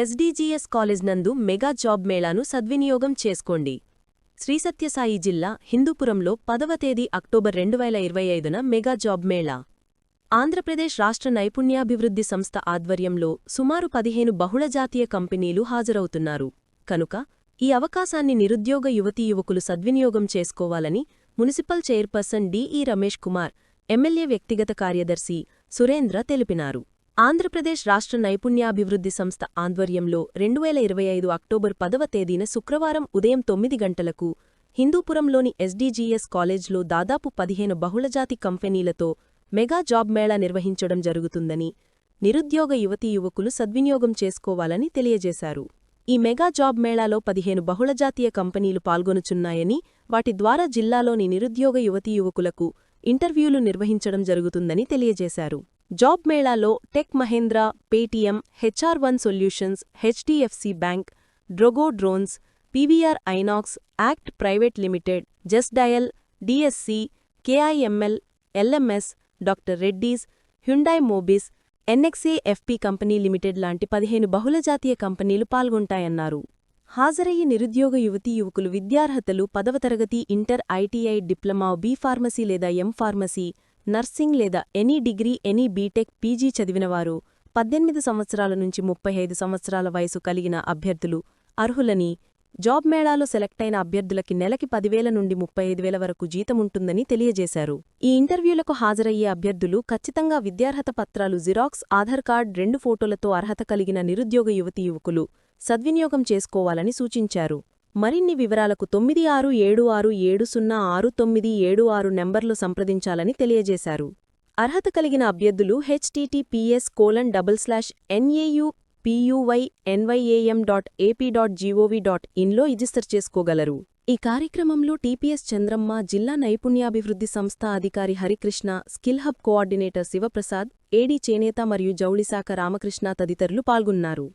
ఎస్డీజీఎస్ college నందు mega job మేళాను సద్వినియోగం చేసుకోండి. శ్రీ సత్యసాయి జిల్లా హిందూపురంలో పదవ తేదీ అక్టోబర్ రెండు వేల ఇరవై ఐదున మెగా జాబ్ మేళా. ఆంధ్రప్రదేశ్ రాష్ట్ర నైపుణ్యాభివృద్ధి సంస్థ ఆధ్వర్యంలో సుమారు పదిహేను బహుళజాతీయ కంపెనీలు హాజరవుతున్నారు. కనుక ఈ అవకాశాన్ని నిరుద్యోగ యువతీ యువకులు సద్వినియోగం చేసుకోవాలని municipal chairperson DE Ramesh Kumar MLA వ్యక్తిగత కార్యదర్శి సురేంద్ర తెలిపినారు. ఆంధ్రప్రదేశ్ రాష్ట్ర నైపుణ్యాభివృద్ధి సంస్థ ఆధ్వర్యంలో రెండు వేల ఇరవై ఐదు అక్టోబర్ పదవ తేదీన శుక్రవారం ఉదయం తొమ్మిది గంటలకు హిందూపురంలోని ఎస్డీజీఎస్ కాలేజ్లో దాదాపు పదిహేను బహుళజాతి కంపెనీలతో మెగా జాబ్ మేళా నిర్వహించడం జరుగుతుందని నిరుద్యోగ యువతీ యువకులు సద్వినియోగం చేసుకోవాలని తెలియజేశారు. ఈ మెగా జాబ్ మేళాలో పదిహేను బహుళజాతీయ కంపెనీలు పాల్గొనుచున్నాయని వాటి ద్వారా జిల్లాలోని నిరుద్యోగ యువతీ యువకులకు ఇంటర్వ్యూలు నిర్వహించడం జరుగుతుందని తెలియజేశారు. Job మేళాలో Tech Mahindra Paytm HR One Solutions HDFC Bank Drogo Drones PVR INOX ACT private limited Just Dial DSC KIML LMS doctor Reddy's Hyundai Mobis ఎన్ఎక్సే FP company limited లాంటి పదిహేను బహుళజాతీయ కంపెనీలు పాల్గొంటాయన్నారు. హాజరయ్యే నిరుద్యోగ యువతీ యువకులు విద్యార్హతలు పదవ తరగతి inter ITI diploma B pharmacy లేదా ఎం ఫార్మసీ నర్సింగ్ లేదా any degree any B Tech PG చదివినవారు పద్దెనిమిది సంవత్సరాల నుంచి ముప్పై ఐదు సంవత్సరాల వయసు కలిగిన అభ్యర్థులు అర్హులని. జాబ్ మేళాలో అయిన అభ్యర్థులకి నెలకి పదివేల నుండి ముప్పై ఐదు వేల వరకు జీతముంటుందని తెలియజేశారు. ఈ ఇంటర్వ్యూలకు హాజరయ్యే అభ్యర్థులు ఖచ్చితంగా విద్యార్హత పత్రాలు జిరాక్స్ ఆధార్ కార్డ్ రెండు ఫోటోలతో అర్హత కలిగిన నిరుద్యోగ యువతీ యువకులు సద్వినియోగం చేసుకోవాలని సూచించారు. మరిన్ని వివరాలకు తొమ్మిది ఆరు ఏడు ఆరు ఏడు సున్నా ఆరు తొమ్మిది ఏడు ఆరు నెంబర్లు సంప్రదించాలని తెలియజేశారు. అర్హత కలిగిన అభ్యర్థులు HTTPS colon double slash NAU PUY NYAM dot AP dot GOV dot ఇన్లో register చేసుకోగలరు. ఈ కార్యక్రమంలో టీపీఎస్ చంద్రమ్మ జిల్లా నైపుణ్యాభివృద్ధి సంస్థ అధికారి Harikrishna skill hub coordinator Sivaprasad AD చేనేత మరియు జౌళిశాఖ రామకృష్ణ తదితరులు పాల్గొన్నారు.